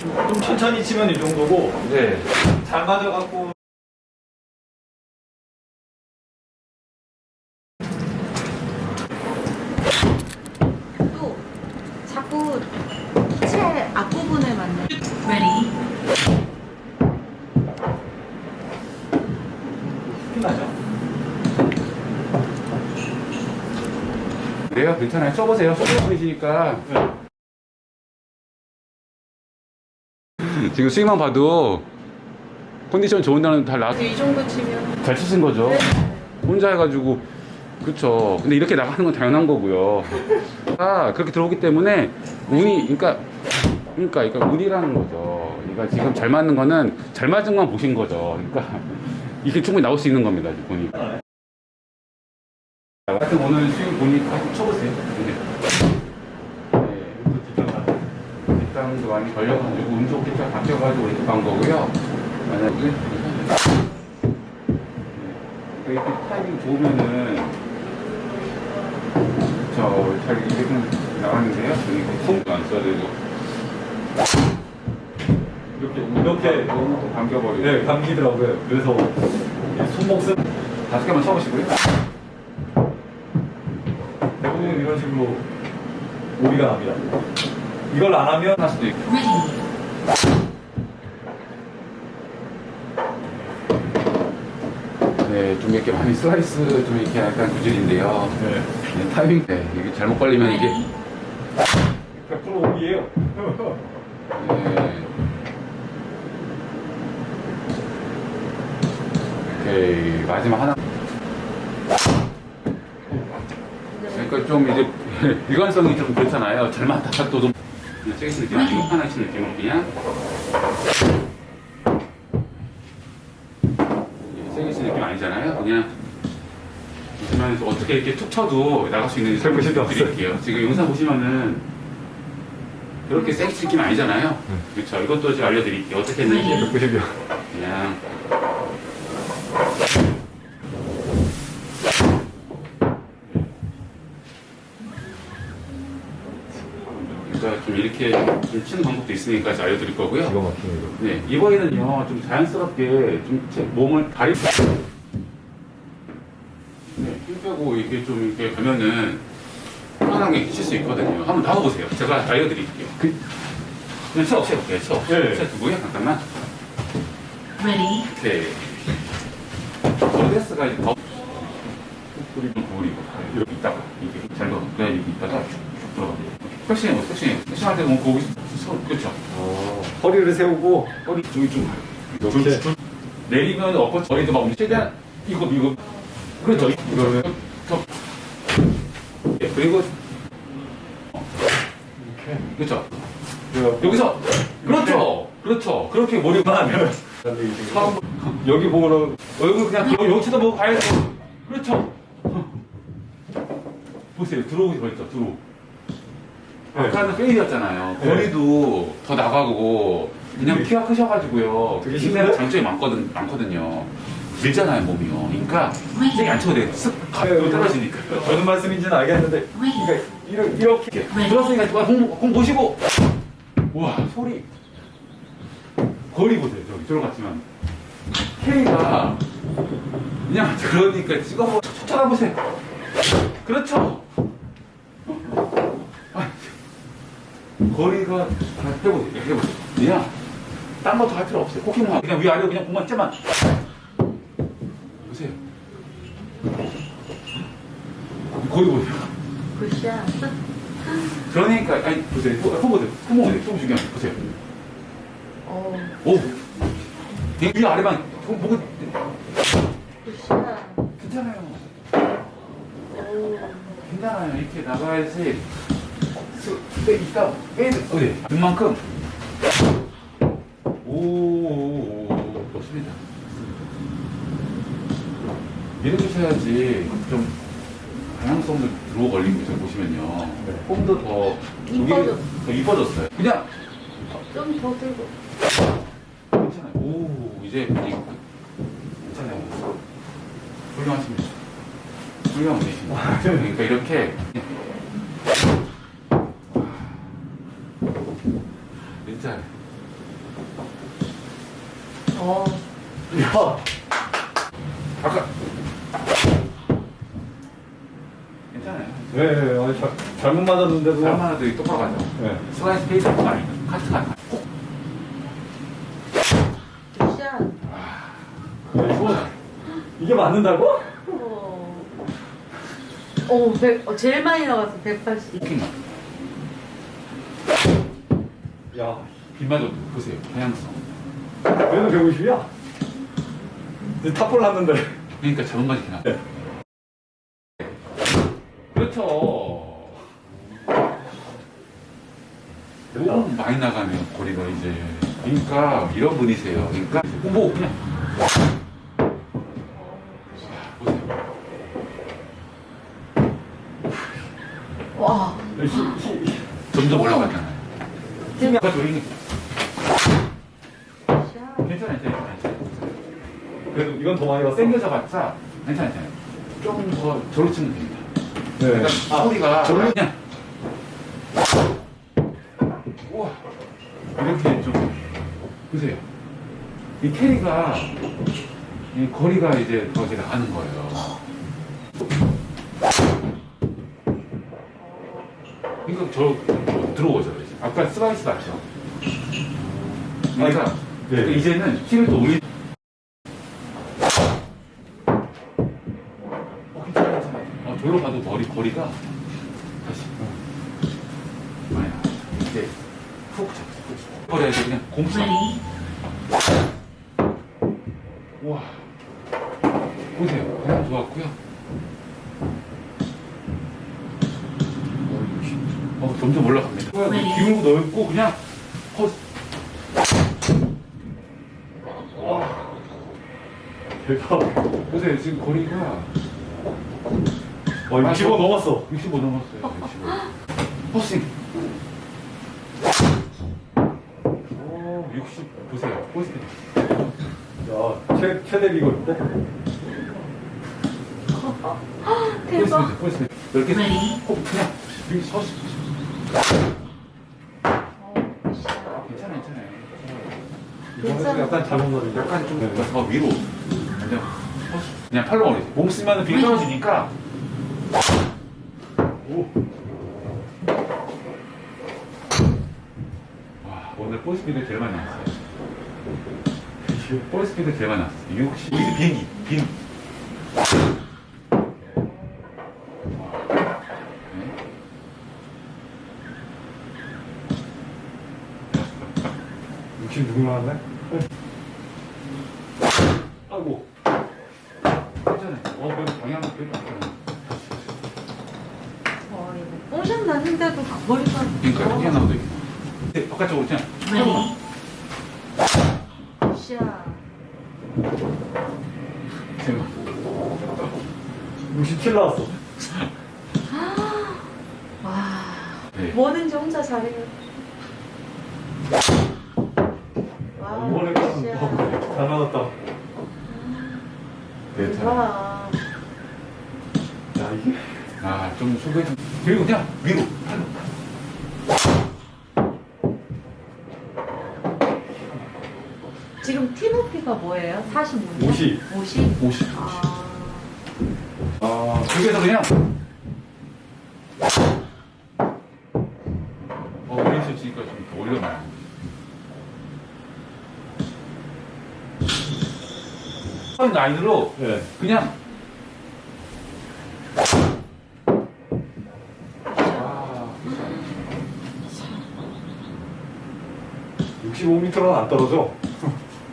좀 천천히 치면 이 정도고 네. 잘 맞아갖고 또 자꾸 기체 앞부분에 맞는 Ready. 끝나죠. 그래요? 괜찮아요. 써보세요. 써보고 계시니까. 지금 스윙만 봐도 컨디션 좋은 날은 다 나, 이 정도 치면 잘 치신 거죠. 혼자 해가지고. 그쵸. 근데 이렇게 나가는 건 당연한 거고요. 아, 그렇게 들어오기 때문에 운이, 그러니까, 그러니까, 그러니까 운이라는 거죠. 그러니까 지금 잘 맞는 거는 잘 맞은 건 보신 거죠. 그러니까 이게 충분히 나올 수 있는 겁니다. 지금 보니까. 하여튼 오늘 스윙 보니까 하여튼 쳐보세요. 네. 네, 뒷땅도 많이 걸려가지고 운 좋게 쫙 바뀌어가지고 이렇게 간 거고요. 만약에 네. 이렇게 타이밍 좋으면은 저잘 이렇게 나왔는데요. 여기 손안 써야 되고 이렇게 이렇게 너무 또 감겨버리고 네 감기더라고요. 그래서 이 손목 쓴 다섯 개만 쳐보시고요. 대부분 이런 식으로 오리가 납니다. 이걸 안 하면 할 수도 있고. 네, 좀 이렇게 많이 슬라이스 좀 이렇게 약간 구질인데요. 네. 네, 타이밍, 네, 이게 잘못 걸리면 이게, Ready. 100% 오리예요. 네. 오케이, 마지막 하나. 그러니까 좀 이제 일관성이 좀 그렇잖아요. 잘 맞다가 또 좀, 그냥 세게 치는 느낌 아니고 하나 치는 느낌으로 그냥. 예, 세게 치는 느낌 아니잖아요. 그냥. 보시면 어떻게 이렇게 툭 쳐도 나갈 수 있는지 없어요. 드릴게요. 지금 영상 보시면은 그렇게 세게 칠 느낌 아니잖아요. 그렇죠. 이것도 제가 알려드릴게요. 어떻게 했는지. 190이요. 그냥 이렇게 좀 치는 방법도 있으니까 알려드릴 거고요. 기가 막히네 이거. 네 이번에는요 좀 자연스럽게 좀제 몸을 다리 네, 힘 빼고 이게 좀 이렇게 가면은 편안하게 칠 수 있거든요. 한번 나와보세요. 제가 알려드릴게요. 그- 그냥 쳐 없애요. 네, 쳐 없애요. 네. 쳐 두고요. 잠깐만. Ready. 오케이. 로데스가 이제 더 뿌리 좀 구부리고 이렇게 있다가 이게 잘 넣어. 그래 여기 있다가 쭉 들어가. 팩 뭐 팩싱해. 팩싱할 때 보면 거기 손 그렇죠. 어, 허리를 세우고 허리 저기 좀 이렇게 좀 내리면 엎어 머리도 막 최대한 이거 이거 그렇죠. 이거는 저 예, 그리고 이렇게 그렇죠. 여기서 그렇죠. 그렇죠. 그렇게 머리만 근데 사람 여기 보면은 얼굴 그냥 여기 여기 쳐다보고 가야 돼. 그렇죠. 보세요. 들어오기 버렸죠. 들어. 네. 아까는 페이드였잖아요. 네. 거리도 더 나가고 그냥 되게- 키가 크셔가지고요. 되게 힘내는 힘들어? 장점이 많거든, 많거든요. 밀잖아요, 몸이요. 그러니까 세게 안 쳐도 돼. 쓱 네, 가고 떨어지니까. 무슨 말씀인지는 알겠는데 그러니까 이렇게, 이렇게 이렇게 들었으니까 와, 공, 공 보시고 와 소리 거리 보세요. 저기 들어갔지만 K가 그냥 그러니까 찍어보 쳐다보세요. 그렇죠. 거리가 다 해보세요. 해보세요. 그냥 딴 것도 할 필요 없어요. 코킹만 그냥 위아래로 그냥 공만 째만 보세요. 거리 보세요. 굿샷. 그러니까 아니 보세요. 후보들 후보들 좀 중요해. 보세요. 어, 오. 위 아래만 보고 굿샷. 괜찮아요. 오, 괜찮아요. 이렇게 나가야지. 수, 빼, 이따, 빼, 어디? 그만큼. 오, 좋습니다. 밀어주셔야지 좀 다양성도 들어오 걸리고 있어요, 보시면요. 네. 폼도 더, 이뻐졌- 더 이뻐졌어요. 그냥, 좀 더 들고. 괜찮아요. 오, 이제 괜찮아요. 훌륭하십니다. 훌륭한 분이십니다. 그러니까 이렇게 진짜 어. 야, 아까 괜찮아요. 네, 네, 아니, 잘, 잘못 맞았는데도. 얼마나도 똑바로 가죠. 네. 슬라이스 페이스 아니 카트가. 굿샷. 네, 이거, 이게 맞는다고? 어. 오, 100, 어, 제일 많이 나갔어, 180. 킹 야, 빗맞아 보세요. 방향성. 그래도 150이야? 이제 탑볼 났는데. 그러니까 잡은 맛이 그냥. 네. 그렇죠. 너무 많이 나가네요, 거리가 이제. 그러니까 이런 분이세요. 그러니까 뭐 그냥. 와. 히, 히, 점점 올라가잖아요. 지금 아까 조용히. 굿샷. 괜찮아요, 괜찮아요, 괜찮아요. 그래도 이건 더 많이 갔어. 땡겨져봤자 괜찮아요, 괜찮아요. 조금 더 저로 치면 됩니다. 네. 그러니까 소리가 저를- 그냥 우와 이렇게 좀 보세요. 이 캐리가 이 거리가 이제 더 제가 아는 거예요. 그러니까 저 들어오죠 이제. 아까 슬라이스 맞죠? 그러니까, 네. 이제는 힘을 또 올리. 어 괜찮아 괜찮아. 어 저로 가도 머리 거리가 나. 이제 훅 잡고 버려야 돼 그냥. Ready, 우와. 보세요. 그냥 좋았고요. 어, 점점 올라갑니다. 네. 기울고 넓고 그냥 어, 와. 대박. 보세요. 지금 거리가 와, 65 넘었어. 65 넘었어요. 65. 퍼싱. 오, 60 보세요. 포스트. 야, 최, 최대 비거인데? 대박. 포스트, 포스트. 이렇게. 콕 그냥 여기 서시. 어. 괜찮아, 괜찮아. 약간 잘못 맞은 약간 좀 네. 더 위로. 그냥, 그냥 팔로 올리세요. 몸 쓰면 비가 떨어지니까. 오. 와, 오늘 볼 스피드 제일 많이 나왔어요. 볼 스피드 제일 많이 나왔어요. 60. 이게 비행기, 비행기. 네. 66 나왔네? 아이고. 괜찮아요. 어, 그래도 방향 그래도 안 좋아요. 어, 이거 났는데도 머리가. 그러니까 그냥 나오도 있고. 네, 바깥쪽으로 그냥. ready, 굿샷. 제가 67 나왔어. 와. 네. 뭐든지 혼자 잘해요. 와, 이번에 굿샷. 잘 맞았다. 네, 잘. 대박. 야, 이게. 아, 좀 소개 좀. 그리고 그냥 위로. 높이가 뭐예요? 45? 50. 50? 50. 아. 아, 그래서 그냥. 어, 왼손 치니까 좀더 올려놔요. 한 라인으로 네. 그냥. 아, 65m는 안 떨어져.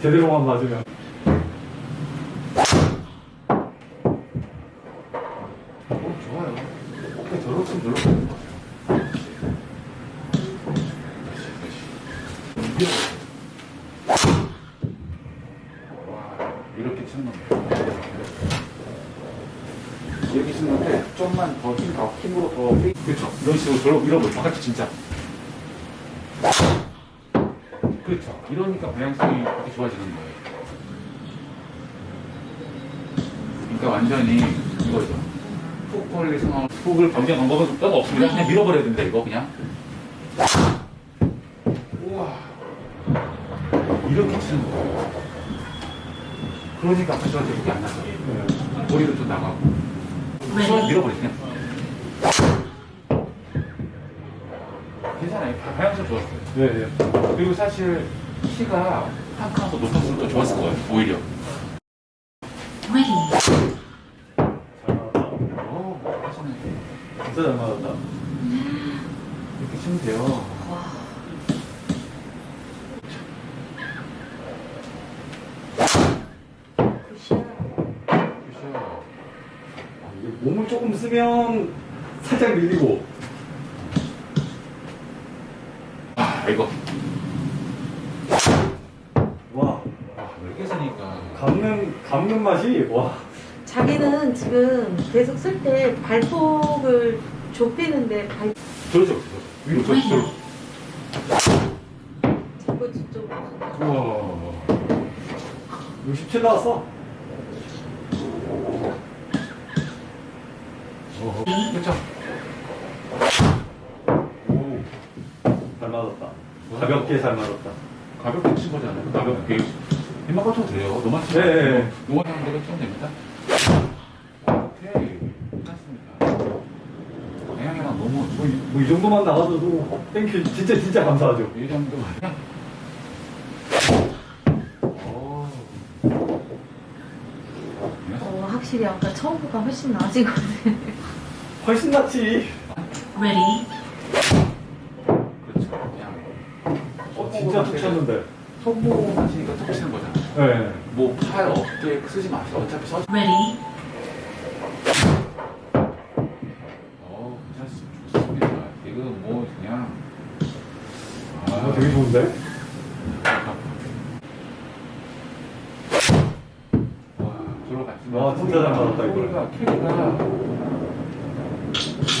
제대로만 맞으면. 어, 좋아요. 어깨 것 같아요. 와, 이렇게 치는 겁니다. 이렇게 치는 건데, 좀만 더 힘, 더 힘으로 더, 그렇죠. 이런 식으로 저로 밀어보죠. 바깥이 진짜. 그렇죠. 이러니까 방향성이 그렇게 좋아지는 거예요. 그러니까 완전히 이거죠. 훅 벌리 상황, 훅을 변경한 거는 따로 없습니다. 그냥 밀어버려야 된다, 이거 그냥. 우와. 이렇게 치는 거예요. 그러니까 아까 저한테 이게 안 나서 머리도 좀 나가고 손을 Ready. 밀어버리세요. 방향성 좋았어요. 네, 네. 그리고 사실 키가 한 칸 더 높았으면 더 좋았을 거예요. 오히려. 잘 맞았다. 오, 하시네. 진짜 잘 맞았다. 이렇게 치면 돼요. 와. 굿샷. 아, 이게 몸을 조금 쓰면 살짝 밀리고. 아, 이거. 와, 아, 이렇게 쓰니까. 감는, 감는 맛이, 와. 자기는 지금 계속 쓸 때 발폭을 좁히는데 발 저러죠, 저러죠. 위로, 저, 저. 자꾸 뒤쪽으로. 우와. 67 나왔어. 그렇죠. 오, 잘 맞았다. 가볍게 잘 맞았다. 가볍게 친 거잖아요. 가볍게. 입만 꽂혀도 돼요. 너만 치면 네, 네, 돼요. 네. 노만 하는 대로 치면 됩니다. 오케이. 괜찮습니다. 방향이랑 너무 뭐, 이- 뭐 이 정도만 나가줘도 땡큐. 진짜, 진짜 감사하죠. 이 정도 그냥. 오. 어, 확실히 아까 처음보다 훨씬 나아지거든. 훨씬 낫지. Ready. 그렇죠. 그냥. 어, 진짜 툭 쳤는데. 손목 하시니까 툭 치는 거잖아요. 네. 뭐 팔 어깨 쓰지 마시고 어차피 써. Ready. 어, 괜찮습니다. 좋습니다. 지금 뭐 그냥. 어, 되게 좋은데? 와, 들어갔습니다. 와, 진짜 잘 맞았다, 이거. 캐리가 캐리가 오,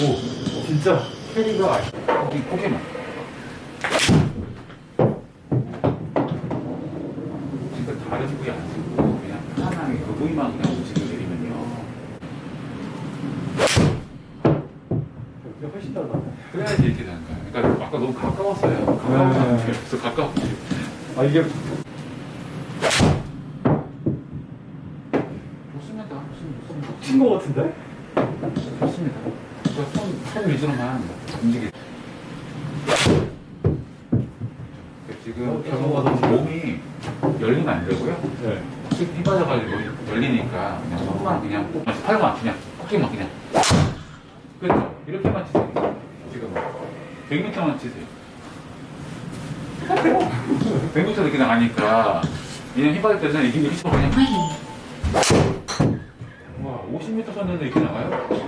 진짜. 캐리가 거기 포켓몬. 진짜 다른 부위 안 쓰고 그냥 부위만 그냥 움직여 내리면요. 이게 훨씬 달라. 그래야지 이렇게 되는 거예요. 그러니까 아까 너무 가까웠어요. 가까워서 네. 그래서 가까워. 아, 이게 좋습니다. 좋습니다. 좋습니다. 친 거 같은데? 좋습니다. 저 손, 손 위주로만 움직이. 지금 어, 계속 들어가서 몸이 열리면 안 되고요. 네. 힘 빠져가지고 열리니까 그냥 손만 그냥 꼭 팔만 그냥 꺾기만 그냥. 그렇죠. 이렇게만 치세요. 지금 100m만 치세요. 100m 이렇게 나가니까 그냥 힘 빠질 때는 이렇게 이렇게 치고 그냥. 와 50m 쳤는데 이렇게 나가요?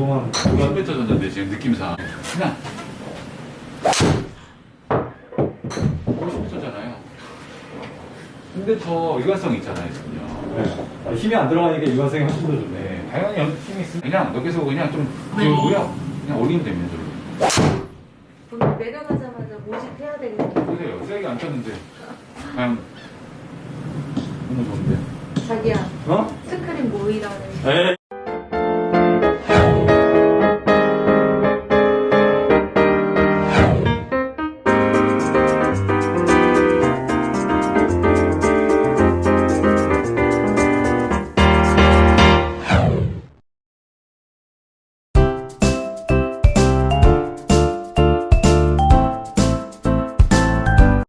이 정도만. 50m 쳤는데 지금 느낌상 그냥 50m잖아요. 근데 더 일관성이 있잖아요, 지금요. 네. 아, 힘이 안 들어가니까 일관성이 훨씬 더 좋네. 네, 당연히 연- 힘이 있으면 그냥 여기서 그냥 좀 비우고요. 그냥 올리면 됩니다, 저로. 오늘 내려가자마자 모집해야 되겠네. 보세요, 세게 안 쳤는데 그냥 너무 좋은데. 자기야, 어? 스크린 모이라는. 에이.